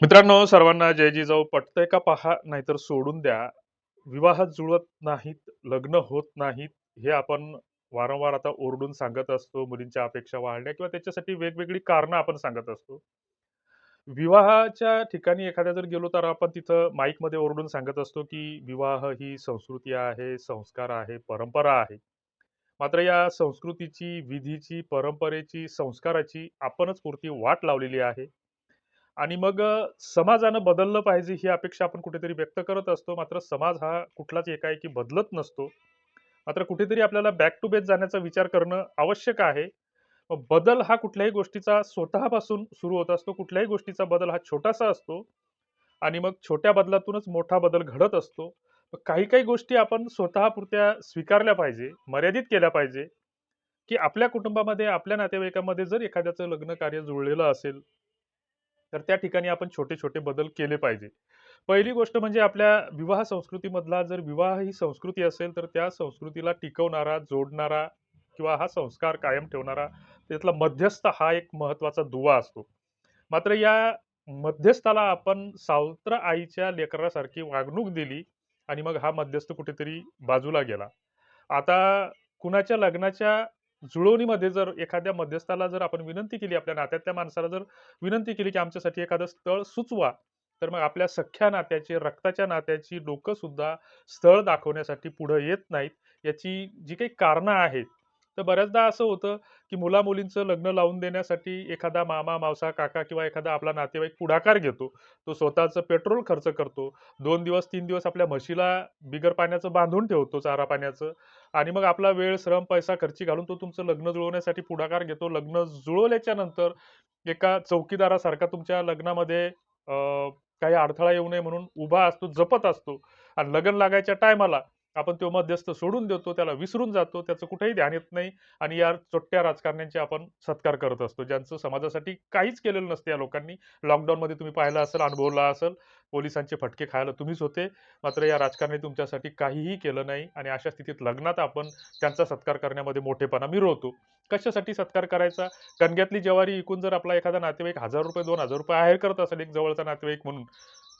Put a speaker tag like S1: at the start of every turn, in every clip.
S1: मित्रांनो सर्वांना जय जिजाऊ पटतंय का पहा नाहीतर सोडून द्या. विवाह जुळत नाहीत लग्न होत नाहीत हे आपण वारंवार आता ओरडून सांगत असतो मुलींच्या अपेक्षा वाढल्या किंवा त्याच्यासाठी वेगवेगळी कारणं आपण सांगत असतो. विवाहाच्या ठिकाणी एखाद्या जर गेलो तर आपण तिथं माईकमध्ये ओरडून सांगत असतो की विवाह ही संस्कृती आहे संस्कार आहे परंपरा आहे. मात्र या संस्कृतीची विधीची परंपरेची संस्काराची आपणच पुरती वाट लावलेली आहे. आणि मग समाजानं बदललं पाहिजे ही अपेक्षा आपण कुठेतरी व्यक्त करत असतो. मात्र समाज हा कुठलाच एकाएकी बदलत नसतो. मात्र कुठेतरी आपल्याला बॅक टू बेस जाण्याचा विचार करणं आवश्यक आहे. बदल हा कुठल्याही गोष्टीचा स्वतःपासून सुरू होत असतो. कुठल्याही गोष्टीचा बदल हा छोटासा असतो. आणि मग छोट्या बदलातूनच मोठा बदल घडत असतो. काही काही गोष्टी आपण स्वतःपुरत्या स्वीकारल्या पाहिजे मर्यादित केल्या पाहिजे की आपल्या कुटुंबामध्ये आपल्या नातेवाईकामध्ये जर एखाद्याचं लग्न कार्य जुळलेलं असेल तर त्या ठिकाणी आपण छोटे छोटे बदल केले पाहिजे. पहिली गोष्ट म्हणजे आपल्या विवाह संस्कृतीमधला जर विवाह ही संस्कृती असेल तर त्या संस्कृतीला टिकवणारा जोडणारा किंवा हा संस्कार कायम ठेवणारा त्यातला मध्यस्थ हा एक महत्त्वाचा दुवा असतो. मात्र या मध्यस्थाला आपण सावत्र आईच्या लेकरासारखी वागणूक दिली आणि मग हा मध्यस्थ कुठेतरी बाजूला गेला. आता कुणाच्या लग्नाच्या जुळवणीमध्ये जर एखाद्या मध्यस्थाला जर आपण विनंती केली आपल्या नात्यातल्या माणसाला जर विनंती केली की आमच्यासाठी एखादं स्थळ सुचवा तर मग आपल्या सख्ख्या नात्याचे रक्ताच्या नात्याची लोक सुद्धा स्थळ दाखवण्यासाठी पुढे येत नाहीत. याची जी काही कारणं आहेत तर बऱ्याचदा असं होतं की मुला मुलींचं लग्न लावून देण्यासाठी एखादा मामा मावसा काका किंवा एखादा आपला नातेवाईक पुढाकार घेतो. तो स्वतःचं पेट्रोल खर्च करतो. दोन दिवस तीन दिवस आपल्या म्हशीला बिगर पाण्याचं बांधून ठेवतो चारा पाण्याचं. आणि मग आपला वेळ श्रम पैसा खर्ची घालून तो तुमचं लग्न जुळवण्यासाठी पुढाकार घेतो. लग्न जुळवल्याच्या नंतर एका चौकीदारासारखा तुमच्या लग्नामध्ये काही अडथळा येऊ नये म्हणून उभा असतो जपत असतो. आणि लग्न लागायच्या टायमाला आपण तो मध्यस्थ सोडून देतो त्याला विसरून जातो त्याचं कुठेही ध्यान येत नाही आणि या चोट्ट्या राजकारण्यांचे आपण सत्कार करत असतो ज्यांचं समाजासाठी काहीच केलेलं नसतं या लोकांनी. लॉकडाऊनमध्ये तुम्ही पाहिलं असेल अनुभवला असेल पोलिसांचे फटके खायला तुम्हीच होते. मात्र या राजकारणी तुमच्यासाठी काहीही केलं नाही आणि अशा स्थितीत लग्नात आपण त्यांचा सत्कार करण्यामध्ये मोठेपणा मिरवतो. कशासाठी सत्कार करायचा? कणग्यातली ज्वारी विकून जर आपला एखादा नातेवाईक हजार रुपये दोन हजार रुपये आहेर करत असेल एक जवळचा नातेवाईक म्हणून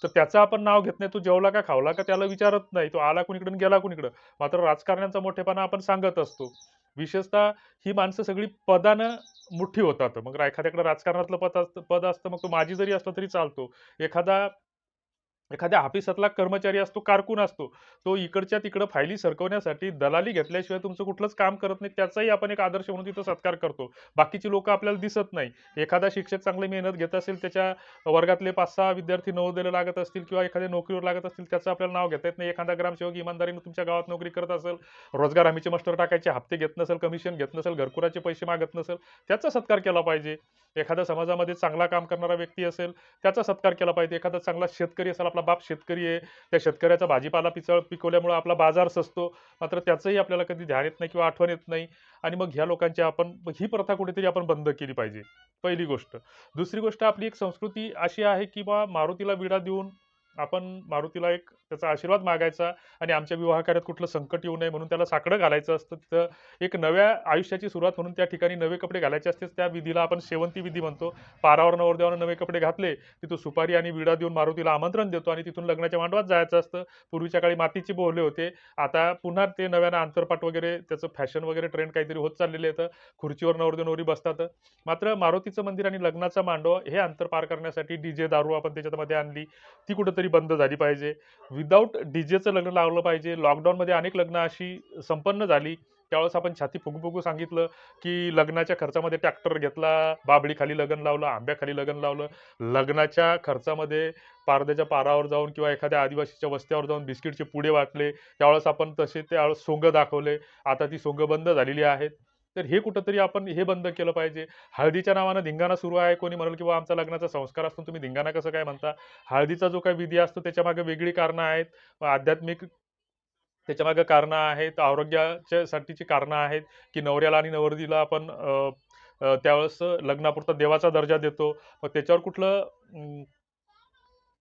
S1: तर त्याचं आपण नाव घेत नाही. तो जेवला का खावला का त्याला विचारत नाही. तो आला कुणीकडून गेला कुणीकडं. मात्र राजकारण्यांचा मोठेपणा आपण सांगत असतो. विशेषतः ही माणसं सगळी पदानं मोठी होतात. मग एखाद्याकडे राजकारणातलं पद असतं पद असतं मग तो माझी जरी असला तरी चालतो. एखादा एखाद्या ऑफिसातला कर्मचारी असतो कारकून असतो तो इकडच्या तिकडं फायली सरकवण्यासाठी दलाली घेतल्याशिवाय तुमचं कुठलंच काम करत नाही त्याचाही आपण एक आदर्श म्हणून तिथं सत्कार करतो. बाकीची लोक आपल्याला दिसत नाही. एखादा शिक्षक चांगली मेहनत घेत असेल त्याच्या वर्गातले पाच सहा विद्यार्थी नवोदयला लागत असतील किंवा एखाद्या नोकरीवर लागत असतील त्याचं आपल्याला नाव घेता येत नाही. एखादा ग्रामसेवक इमानदारीने तुमच्या गावात नोकरी करत असेल रोजगार हमीचे मास्टर टाकायचे हप्ते घेत नसेल कमिशन घेत नसेल घरकुराचे पैसे मागत नसेल त्याचा सत्कार केला पाहिजे. एखाद्या समाजामध्ये चांगला काम करणारा व्यक्ती असेल त्याचा सत्कार केला पाहिजे. एखादा चांगला शेतकरी असेल आपला बाप शेतकरी आहे त्या शेतकऱ्याचा भाजीपाला पिचळ पिकवल्यामुळे आपला बाजार सजतो. मात्र त्याचंही आपल्याला कधी ध्यान येत नाही किंवा आठवण येत नाही. आणि मग ह्या लोकांची आपण ही प्रथा कुठेतरी आपण बंद केली पाहिजे. पहिली गोष्ट. दुसरी गोष्ट आपली एक संस्कृती अशी आहे की बा मारुतीला विडा देऊन आपण मारुतीला एक त्याचा आशीर्वाद मागायचा आणि आमच्या विवाह कार्यात कुठलं संकट येऊ नये म्हणून त्याला साकडं घालायचं असतं. तिथं एक नव्या आयुष्याची सुरुवात म्हणून त्या ठिकाणी नवे कपडे घालायचे असते. त्या विधीला आपण शेवंती विधी म्हणतो. पारावर नवरदेवानं नवे कपडे घातले तिथं सुपारी आणि विडा देऊन मारुतीला आमंत्रण देतो आणि तिथून लग्नाच्या मांडवात जायचं असतं. पूर्वीच्या काळी मातीचे बोहले होते. आता पुन्हा ते नव्यानं अंतरपाट वगैरे त्याचं फॅशन वगैरे ट्रेंड काहीतरी होत चाललेले येतं खुर्चीवर नवरदेव नवरी बसतात. मात्र मारुतीचं मंदिर आणि लग्नाचा मांडव हे अंतर पार करण्यासाठी डीजे दारू आपण त्याच्यामध्ये आणली. ती कुठंतरी बंद झाली पाहिजे. विदाऊट डीजेचं लग्न लावलं पाहिजे. लॉकडाऊनमध्ये अनेक लग्न अशी संपन्न झाली. त्यावेळेस आपण छाती फुगू फुगू सांगितलं की लग्नाच्या खर्चामध्ये ट्रॅक्टर घेतला बाबळीखाली लग्न लावलं आंब्याखाली लग्न लावलं. लग्नाच्या खर्चामध्ये पारद्याच्या पारावर जाऊन किंवा एखाद्या आदिवासीच्या वस्त्यावर जाऊन बिस्किटचे पुडे वाटले. त्यावेळेस आपण तसे त्यावेळेस सोंग दाखवले. आता ती सोंग बंद झालेली आहेत. तर हे कुठंतरी आपण हे बंद केलं पाहिजे. हळदीच्या नावानं धिंगाणा सुरू आहे कोणी म्हणाल की बा आमचा लग्नाचा संस्कार असतो तुम्ही धिंगाणा कसं काय म्हणता? हळदीचा जो काही विधी असतो त्याच्यामागे वेगळी कारणं आहेत. आध्यात्मिक त्याच्यामागे कारणं आहेत आरोग्याच्यासाठीची कारणं आहेत की नवऱ्याला आणि नवरदीला आपण त्यावेळेस लग्नापुरता देवाचा दर्जा देतो. मग त्याच्यावर कुठलं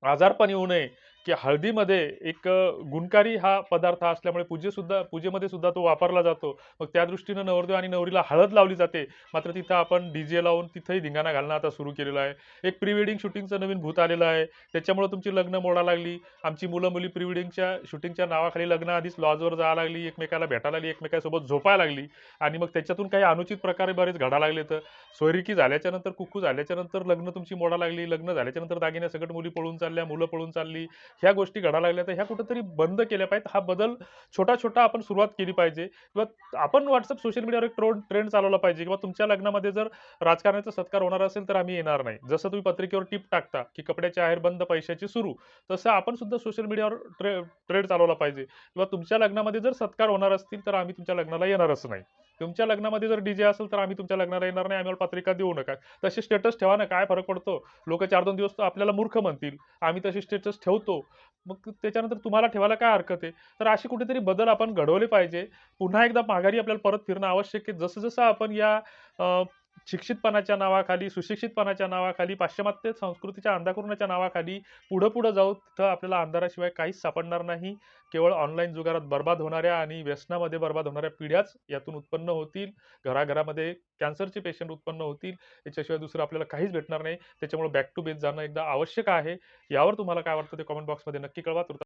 S1: आजारपण येऊ नये की हळदीमध्ये एक गुणकारी हा पदार्थ असल्यामुळे पूजेसुद्धा पूजेमध्ये सुद्धा तो वापरला जातो. मग त्या दृष्टीनं नवरदेव आणि नवरीला हळद लावली जाते. मात्र तिथं आपण डी-जे लावून तिथंही धिंगाणा घालणं आता सुरू केलेलं आहे. एक प्री वेडिंग शूटिंगचं नवीन भूत आलेलं आहे. त्याच्यामुळे तुमची लग्न मोडा लागली. आमची मुलं-मुली प्री वेडिंगच्या शूटिंगच्या नावाखाली लग्न आधीच लॉजवर जायला लागली, एकमेकाला भेटायला लागली, एकमेकासोबत झोपायला लागली आणि मग त्याच्यातून काही अनुचित प्रकारे बरेच घडा लागले. तर सोयरिकी झाल्याच्यानंतर कुक्कू झाल्याच्यानंतर लग्न तुमची मोडा लागली. लग्न झाल्याच्यानंतर दागिन्या सगळं मुली पळून चालल्या, मुलं पळून चालली. ह्या गोष्टी घडायला लागल्या. तर ह्या कुठंतरी बंद केल्या पाहिजेत. हा बदल छोटा-छोटा आपण सुरुवात केली पाहिजे किंवा आपण व्हॉट्सअप सोशल मीडियावर एक ट्रो ट्रेंड चालवला पाहिजे किंवा तुमच्या लग्नामध्ये जर राजकारणाचा सत्कार होणार असेल, तर आम्ही येणार नाही. जसं तुम्ही पत्रिकेवर टिप टाकता, की कपड्याचे आहेर बंद, पैशाची सुरू. तसं आपण सुद्धा सोशल मीडियावर ट्रे ट्रेड चालवला पाहिजे किंवा तुमच्या लग्नामध्ये जर सत्कार होणार असतील, तर आम्ही तुमच्या लग्नाला येणारच नाही. तुमच्या लग्नामध्ये जर डी-जे असेल, तर आम्ही तुमच्या लग्नाला येणार नाही. आम्हाला पत्रिका देऊ नका. तसे स्टेटस ठेवा ना, काय फरक पडतो? लोकं 4-2 दिवस तर आपल्याला मूर्ख म्हणतील. आम्ही तसे स्टेटस ठेवतो. मग त्याच्यानंतर तुम्हाला ठेवायला काय हरकत आहे? तर असे कुठेतरी बदल आपण घडवले पाहिजे. पुन्हा एकदा माघारी आपल्याला परत फिरणं आवश्यक आहे. जसं-जसं आपण या शिक्षितपणाच्या नावाखाली, सुशिक्षितपणाच्या नावाखाली, पाश्चिमात्य संस्कृतीच्या अंधाकुरणाच्या नावाखाली पुढं-पुढं जाऊ, तिथं आपल्याला अंधाराशिवाय काहीच सापडणार नाही. केवळ ऑनलाईन जुगारात बरबाद होणाऱ्या आणि व्यसनामध्ये बरबाद होणाऱ्या पिढ्याच यातून उत्पन्न होतील. घराघरामध्ये कॅन्सरचे पेशंट उत्पन्न होतील. याच्याशिवाय दुसरं आपल्याला काहीच भेटणार नाही. त्याच्यामुळे बॅक टू बेस जाणं एकदा आवश्यक आहे. यावर तुम्हाला काय वाटतं ते कॉमेंट बॉक्समध्ये नक्की कळवा.